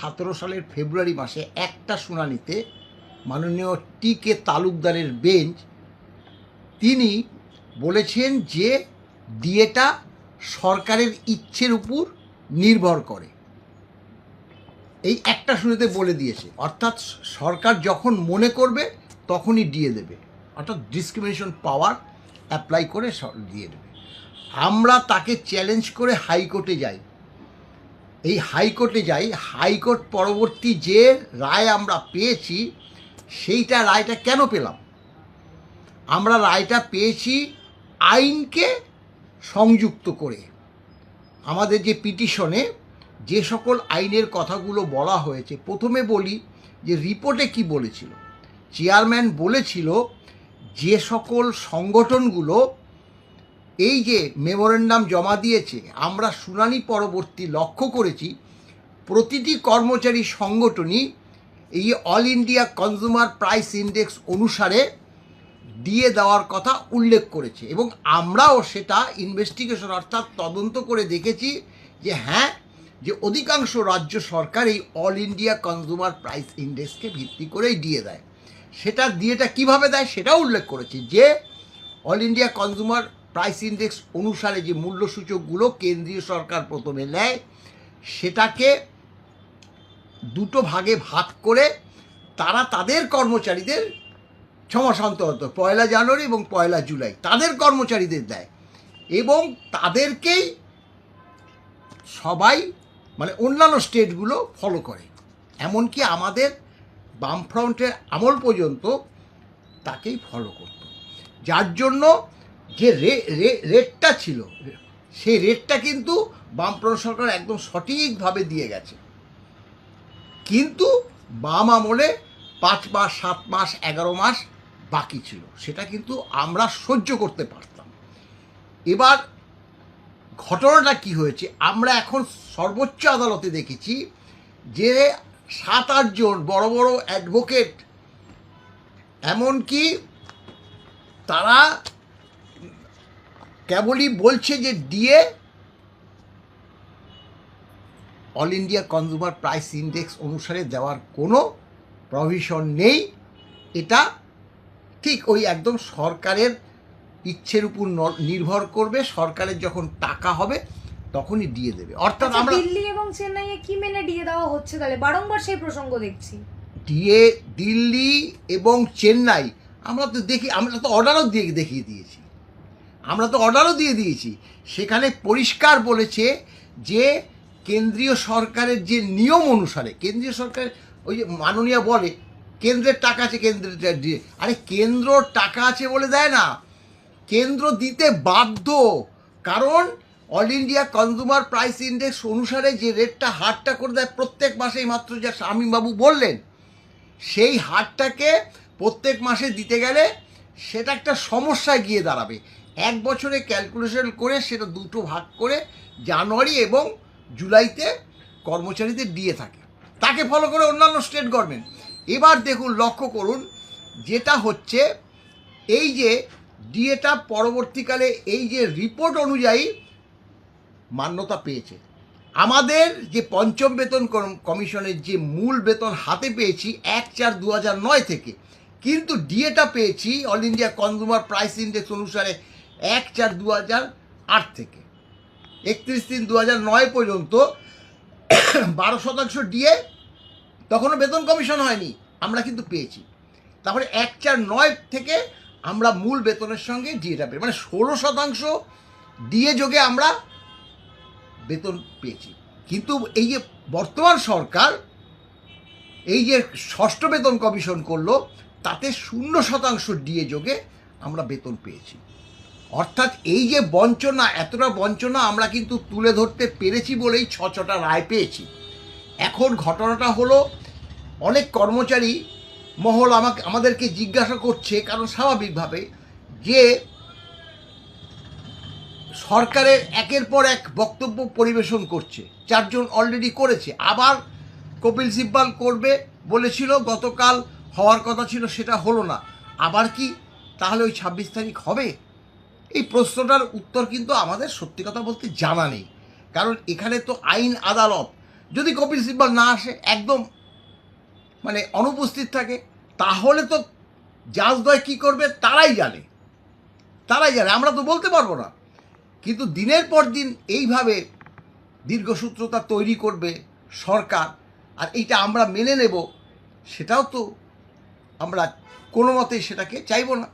সতেরো সালের ফেব্রুয়ারি মাসে একটা শুনানিতে মাননীয় টি কে তালুকদারের বেঞ্চ তিনি বলেছেন যে ডিএটা সরকারের ইচ্ছের উপর নির্ভর করে। এই একটা শুনেতে বলে দিয়েছে, অর্থাৎ সরকার যখন মনে করবে তখনই দিয়ে দেবে, অর্থাৎ ডিসক্রিমিনেশন পাওয়ার অ্যাপ্লাই করে দিয়ে দেবে। আমরা তাকে চ্যালেঞ্জ করে হাইকোর্টে যাই। এই হাইকোর্টে যাই, হাইকোর্ট পরবর্তী যে রায় আমরা পেয়েছি, সেইটা রায়টা কেন পেলাম? আমরা রায়টা পেয়েছি আইনকে সংযুক্ত করে। আমাদের যে পিটিশনে যে সকল আইনের কথাগুলো বলা হয়েছে, প্রথমে বলি যে রিপোর্টে কি বলেছিল? চেয়ারম্যান বলেছিল যে সকল সংগঠনগুলো এই যে মেমোরেন্ডাম জমা দিয়েছে, আমরা শুনানি পরবর্তী লক্ষ্য করেছি, প্রতিটি কর্মচারী সংগঠনই এই all India consumer price index অনুসারে দিয়ে দেওয়ার কথা উল্লেখ করেছে এবং আমরাও সেটা ইনভেস্টিগেশন অর্থাৎ তদন্ত করে দেখেছি যে হ্যাঁ যে অধিকাংশ রাজ্য সরকার এই অল ইন্ডিয়া কনজিউমার প্রাইস ইন্ডেক্সকে ভিত্তি করেই দিয়ে দেয়। সেটা দিয়েটা কীভাবে দেয় সেটাও উল্লেখ করেছে যে all India consumer price index অনুসারে যে মূল্যসূচকগুলো কেন্দ্রীয় সরকার প্রথমে নেয়, সেটাকে দুটো ভাগে ভাগ করে তারা তাদের কর্মচারীদের অন্তর অন্তর, পয়লা জানুয়ারি এবং পয়লা জুলাই, তাদের কর্মচারীদের দেয় এবং তাদেরকেই সবাই মানে অন্যান্য স্টেটগুলো ফলো করে। এমনকি আমাদের বামফ্রন্টের আমল পর্যন্ত তাকেই ফলো করত। যার জন্য যে রেটটা ছিল, সেই রেটটা কিন্তু বামফ্রন্ট সরকার একদম সঠিকভাবে দিয়ে গেছে। কিন্তু বাম আমলে পাঁচ মাস, সাত মাস, এগারো মাস বাকি ছিল। সেটা কিন্তু আমরা সহ্য করতে পারতাম। এবার ঘটনাটা কি হয়েছে? আমরা এখন সর্বোচ্চ আদালতে দেখেছি যে সাত আটজন বড় বড় অ্যাডভোকেট এমনকি তারা কেবলই বলছে যে দিয়ে all India consumer price index অনুসারে দেওয়ার কোনো প্রভিশন নেই। এটা ঠিক ওই একদম সরকারের ইচ্ছের উপর নির্ভর করবে সরকারের যখন টাকা হবে তখনই দিয়ে দেবে। অর্থাৎ আচ্ছা, আমরা দিল্লি এবং চেন্নাইয়ে কি মেনে দিয়ে দেওয়া হচ্ছে তাহলে? বারংবার সেই প্রসঙ্গ দেখছি। দিয়ে দিল্লি এবং চেন্নাই আমরা তো দেখি আমরা তো অর্ডারও দিয়ে দেখিয়ে দিয়েছি। আমরা তো অর্ডারও দিয়ে দিয়েছি। সেখানে পরিষ্কার বলেছে যে কেন্দ্রীয় সরকারের যে নিয়ম অনুসারে, কেন্দ্রীয় সরকার ওই যে মাননীয় বলে, কেন্দ্রের টাকা আছে, কেন্দ্রের দিয়ে আরে কেন্দ্র টাকা আছে বলে দেয় না। কেন্দ্র দিতে বাধ্য। কারণ all India consumer price index অনুসারে যে রেটটা হারটা করে দেয় প্রত্যেক মাসেই মাত্র যা শামীমবাবু বললেন, সেই হারটাকে প্রত্যেক মাসে দিতে গেলে সেটা একটা সমস্যায় গিয়ে দাঁড়াবে। এক বছরে ক্যালকুলেশন করে সেটা দুটো ভাগ করে জানুয়ারি এবং জুলাইতে কর্মচারীদের দিয়ে থাকে। তাকে ফলো করে অন্যান্য স্টেট গভর্নমেন্ট এবার দেখুন, লক্ষ্য করুন, যেটা হচ্ছে এই যে ডিএটা পরবর্তীকালে এই যে রিপোর্ট অনুযায়ী মান্যতা পেয়েছে। আমাদের যে পঞ্চম বেতন কম- কমিশনের যে মূল বেতন হাতে পেয়েছি এক চার দু নয় থেকে। কিন্তু ডিএটা পেয়েছি all India consumer price index অনুসারে এক চার দু হাজার আট থেকে। একত্রিশ তিন দু হাজার নয় পর্যন্ত বারো শতাংশ ডিএ তখনও বেতন কমিশন হয়নি, আমরা কিন্তু পেয়েছি। তারপরে এক চার নয় থেকে আমরা মূল বেতনের সঙ্গে ডিএটা পেয়ে মানে ষোলো শতাংশ ডিএ যোগে আমরা বেতন পেয়েছি। কিন্তু এই যে বর্তমান সরকার এই যে ষষ্ঠ বেতন কমিশন করল, তাতে শূন্য শতাংশ ডিএ যোগে আমরা বেতন পেয়েছি। অর্থাৎ এই যে বঞ্চনা, এতটা বঞ্চনা আমরা কিন্তু তুলে ধরতে পেরেছি বলেই ছ ছটা রায় পেয়েছি। এখন ঘটনাটা হলো, অনেক কর্মচারী মহল আমাকে, আমাদেরকে জিজ্ঞাসা করছে, কারণ স্বাভাবিকভাবে যে সরকারের একের পর এক বক্তব্য পরিবেশন করছে, চারজন অলরেডি করেছে, আবার কপিল সিব্বাল করবে বলেছিল, গতকাল হওয়ার কথা ছিল, সেটা হলো না। আবার কি তাহলে ওই ছাব্বিশ তারিখ হবে? এই প্রশ্নটার উত্তর কিন্তু আমাদের সত্যি কথা বলতে জানা নেই। কারণ এখানে তো আইন আদালত, যদি কপিল সিব্বল না আসে, একদম মানে অনুপস্থিত থাকে, তাহলে তো জাজদয় কী করবে তারাই জানে। তারাই জানে, আমরা তো বলতে পারব না। কিন্তু দিনের পর দিন এইভাবে দীর্ঘসূত্রতা তৈরি করবে সরকার, আর এইটা আমরা মেনে নেব, সেটাও তো আমরা কোনো মতেই সেটাকে চাইব না।